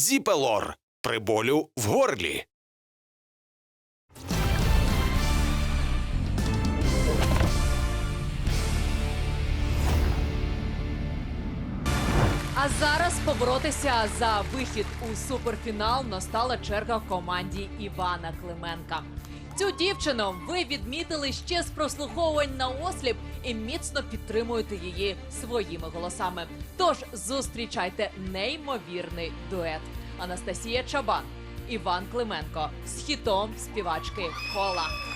Зіпелор при болю в горлі. А зараз поборотися за вихід у суперфінал настала черга в команді Івана Клименка. Цю дівчину ви відмітили ще з прослуховувань на осліп і міцно підтримуєте її своїми голосами. Тож зустрічайте неймовірний дует Анастасія Чабан, Іван Клименко з хітом співачки Кола.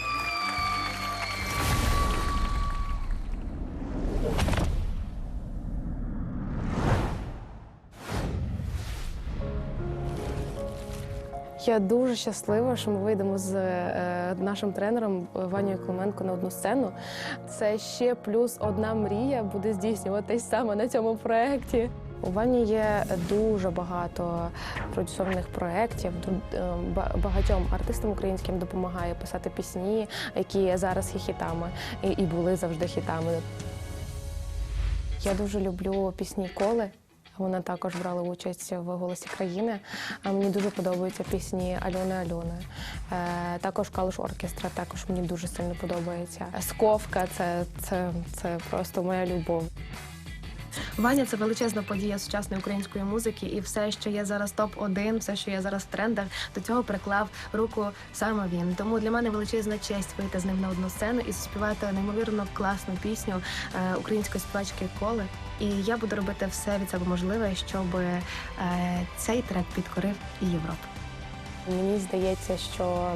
Я дуже щаслива, що ми вийдемо з е, нашим тренером Ванією Клименко на одну сцену. Це ще плюс одна мрія буде здійснюватись саме на цьому проєкті. У Вані є дуже багато продюсованих проєктів. Е, ба- Багатьом артистам українським допомагає писати пісні, які зараз є хітами і були завжди хітами. Я дуже люблю пісні коли. Вона також брала участь в голосі країни. А мені дуже подобаються пісні Альони Альони. Е, також Калуш Оркестра також мені дуже сильно подобається. Сковка це, це, це просто моя любов. Ваня це величезна подія сучасної української музики, і все, що є зараз топ 1 все, що є зараз в трендах, до цього приклав руку саме він. Тому для мене величезна честь вийти з ним на одну сцену і заспівати неймовірно класну пісню е, української співачки Коли. І я буду робити все від себе можливе, щоб е, цей трек підкорив і Європу. Мені здається, що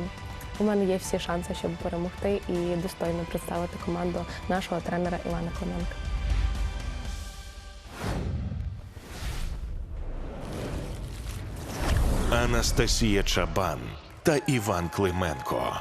у мене є всі шанси, щоб перемогти і достойно представити команду нашого тренера Івана Клименка. Анастасія Чабан та Іван Клименко.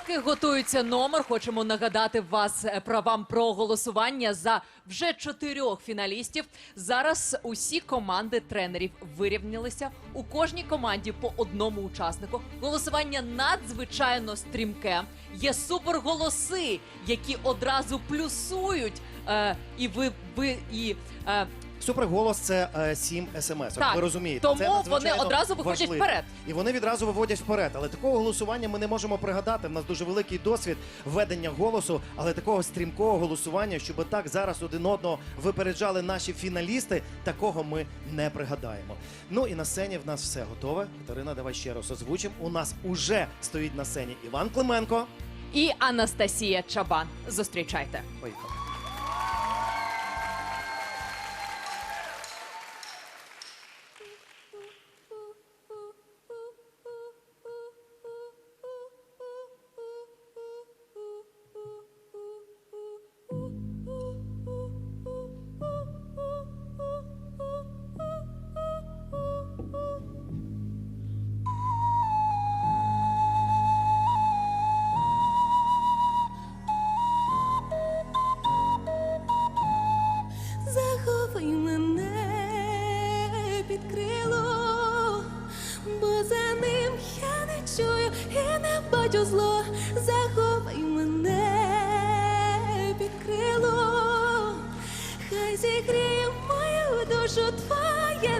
Поки готується номер, хочемо нагадати вас е, про вам про голосування за вже чотирьох фіналістів. Зараз усі команди тренерів вирівнялися. У кожній команді по одному учаснику. Голосування надзвичайно стрімке. Є суперголоси, які одразу плюсують. Е, і ви, ви і е, Суперголос це е, 7 смс. Так, Ви розумієте, тому це вони одразу виходять важливо. вперед. І вони відразу виводять вперед. Але такого голосування ми не можемо пригадати. В нас дуже великий досвід ведення голосу, але такого стрімкого голосування, щоб так зараз один одного випереджали наші фіналісти, такого ми не пригадаємо. Ну і на сцені в нас все готове. Катерина, давай ще раз озвучимо. У нас уже стоїть на сцені Іван Клименко. і Анастасія Чабан. Зустрічайте. Поїхали.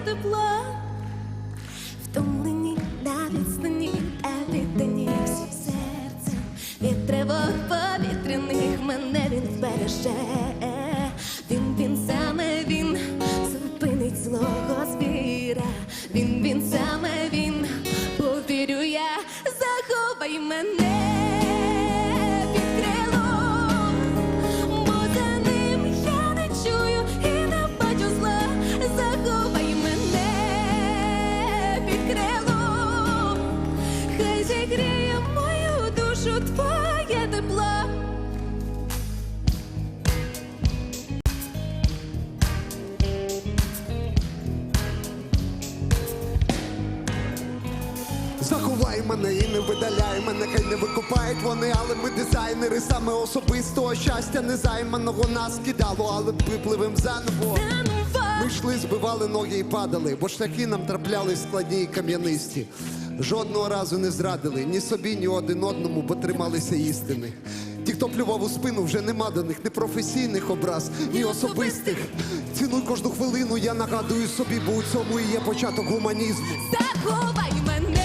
Тепло. Втомлені на відстані, а віддані всім серцем від тривог повітряних мене він вбереже. Душу твоє тепло. Заховай мене і не видаляй мене, хай не викупають вони, але ми дизайнери саме особистого щастя незайманого нас кидало, але випливем заново. Ми йшли, збивали ноги і падали, бо шляхи нам траплялись складні і кам'янисті. Жодного разу не зрадили ні собі, ні один одному, бо трималися істини. Ті, хто плював у спину, вже нема до них ні професійних образ, ні особистих. Цінуй кожну хвилину, я нагадую собі, бо у цьому і є початок гуманізму. Заховай мене.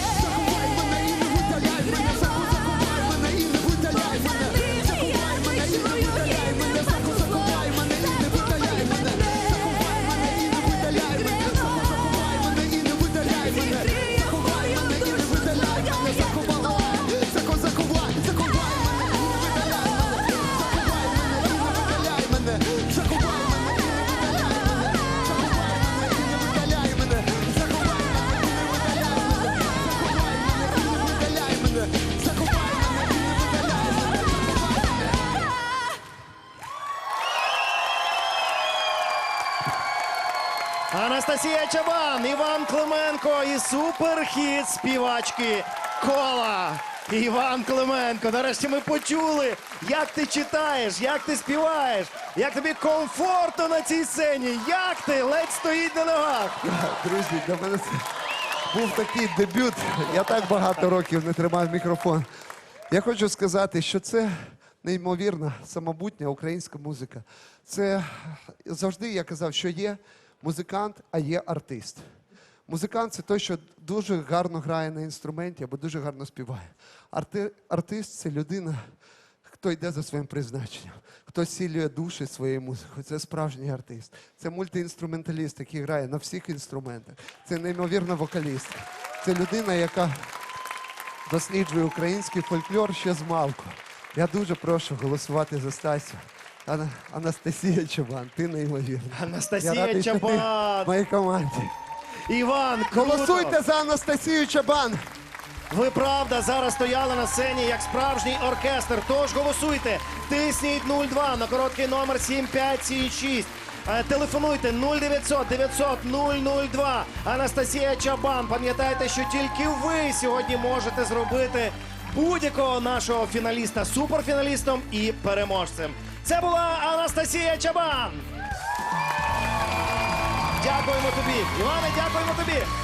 Анастасія Чабан, Іван Клименко і суперхіт співачки Кола. Іван Клименко, нарешті ми почули, як ти читаєш, як ти співаєш, як тобі комфортно на цій сцені, як ти ледь стоїть на ногах. Друзі, для мене це був такий дебют. Я так багато років не тримав мікрофон. Я хочу сказати, що це неймовірна самобутня українська музика. Це завжди я казав, що є музикант, а є артист. Музикант це той, що дуже гарно грає на інструменті або дуже гарно співає. Арти... Артист це людина, хто йде за своїм призначенням, хто зцілює душі своєю музикою. Це справжній артист. Це мультиінструменталіст, який грає на всіх інструментах. Це неймовірна вокалістка. Це людина, яка досліджує український фольклор ще з малку. Я дуже прошу голосувати за Стасю. Ана- Анастасія Чабан, ти неймовірна. Я Анастасія радий, що ти Чабан, моїй команді. Іван, круто. Голосуйте за Анастасію Чабан! Ви правда зараз стояли на сцені як справжній оркестр. Тож голосуйте. Тисніть 02 на короткий номер 7576. Е, Телефонуйте 0900 900 002. Анастасія Чабан. Пам'ятайте, що тільки ви сьогодні можете зробити будь-якого нашого фіналіста суперфіналістом і переможцем. Це була Анастасія Чабан. Дякуємо тобі. Іване, дякуємо тобі.